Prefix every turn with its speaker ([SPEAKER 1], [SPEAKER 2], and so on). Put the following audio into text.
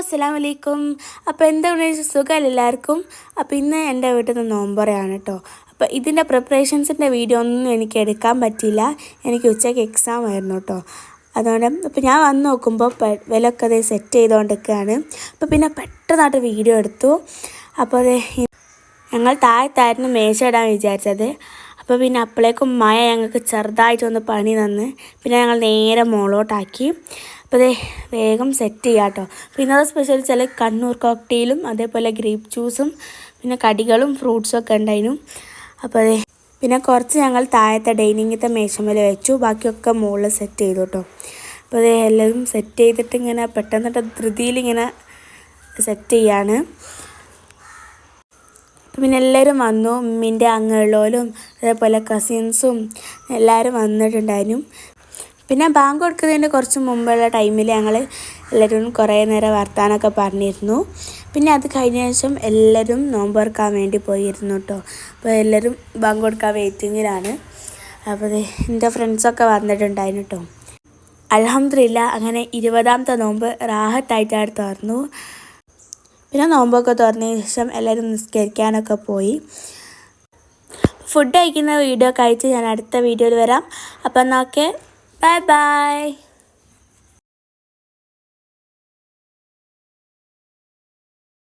[SPEAKER 1] അസ്സലാം വലൈക്കും അപ്പോൾ എന്താണ് സുഖമല്ല എല്ലാവർക്കും? അപ്പോൾ ഇന്ന് എന്റെ വീട്ടിൽ നിന്ന് നോമ്പറയാണ് കേട്ടോ അപ്പോൾ ഇതിന്റെ പ്രിപ്പറേഷൻസിന്റെ വീഡിയോ ഒന്നും എനിക്ക് എടുക്കാൻ പറ്റിയില്ല. എനിക്ക് ഉച്ചയ്ക്ക് എക്സാം ആയിരുന്നു കേട്ടോ അതുകൊണ്ട് അപ്പോൾ ഞാൻ വന്ന് നോക്കുമ്പോൾ വിലയൊക്കെ അത് സെറ്റ് ചെയ്തുകൊണ്ടിരിക്കുകയാണ് അപ്പോൾ പിന്നെ പെട്ടെന്നായിട്ട് വീഡിയോ എടുത്തു. അപ്പോൾ അത് ഞങ്ങൾ താഴത്തായിരുന്നു മേശ ഇടാൻ വിചാരിച്ചത്. അപ്പോൾ പിന്നെ അപ്പോഴേക്കും മഴ ഞങ്ങൾക്ക് ചെറുതായിട്ടൊന്ന് പണി തന്ന്. പിന്നെ ഞങ്ങൾ നേരെ മോളോട്ടാക്കി. അപ്പോൾ ദേ വേഗം സെറ്റ് ചെയ്യാം കേട്ടോ അപ്പോൾ ഇന്നത്തെ സ്പെഷ്യൽ ചില കണ്ണൂർ കോക്ടെയിലും അതേപോലെ ഗ്രേപ്പ് ജ്യൂസും പിന്നെ കടികളും ഫ്രൂട്ട്സും ഒക്കെ ഉണ്ടായിരുന്നു. അപ്പോൾ അതെ പിന്നെ കുറച്ച് ഞങ്ങൾ താഴത്തെ ഡൈനിങ്ങിത്തെ മേശമേൽ വെച്ചു. ബാക്കിയൊക്കെ മുകളിൽ സെറ്റ് ചെയ്തു കേട്ടോ അപ്പോൾ അത് എല്ലാവരും സെറ്റ് ചെയ്തിട്ട് ഇങ്ങനെ പെട്ടെന്ന് ധൃതിയിൽ ഇങ്ങനെ സെറ്റ് ചെയ്യാണ്. പിന്നെ എല്ലാവരും വന്നു. ഉമ്മിന്റെ അങ്ങുള്ളവരും അതേപോലെ കസിൻസും എല്ലാവരും വന്നിട്ടുണ്ടായിരുന്നു. പിന്നെ ബാങ്ക് കൊടുക്കുന്നതിന് കുറച്ച് മുമ്പുള്ള ടൈമിൽ ഞങ്ങൾ എല്ലാവരും കുറേ നേരം വർത്താനമൊക്കെ പറഞ്ഞിരുന്നു. പിന്നെ അത് കഴിഞ്ഞ ശേഷം എല്ലാവരും നോമ്പ് വേണ്ടി പോയിരുന്നു കേട്ടോ. അപ്പോൾ എല്ലാവരും ബാങ്ക് കൊടുക്കാൻ വെയിറ്റിങ്ങിലാണ്. അപ്പോൾ എന്റെ ഫ്രണ്ട്സൊക്കെ വന്നിട്ടുണ്ടായിരുന്നു കേട്ടോ. അലഹമില്ല അങ്ങനെ ഇരുപതാമത്തെ നോമ്പ് റാഹത്തായിട്ടാണ് തുറന്നു. പിന്നെ നോമ്പൊക്കെ തുറന്നതിന് ശേഷം എല്ലാവരും നിസ്കരിക്കാനൊക്കെ പോയി. ഫുഡ് കഴിക്കുന്ന വീഡിയോ കഴിച്ച് ഞാൻ അടുത്ത വീഡിയോയിൽ വരാം. അപ്പം എന്നാൽ 拜拜。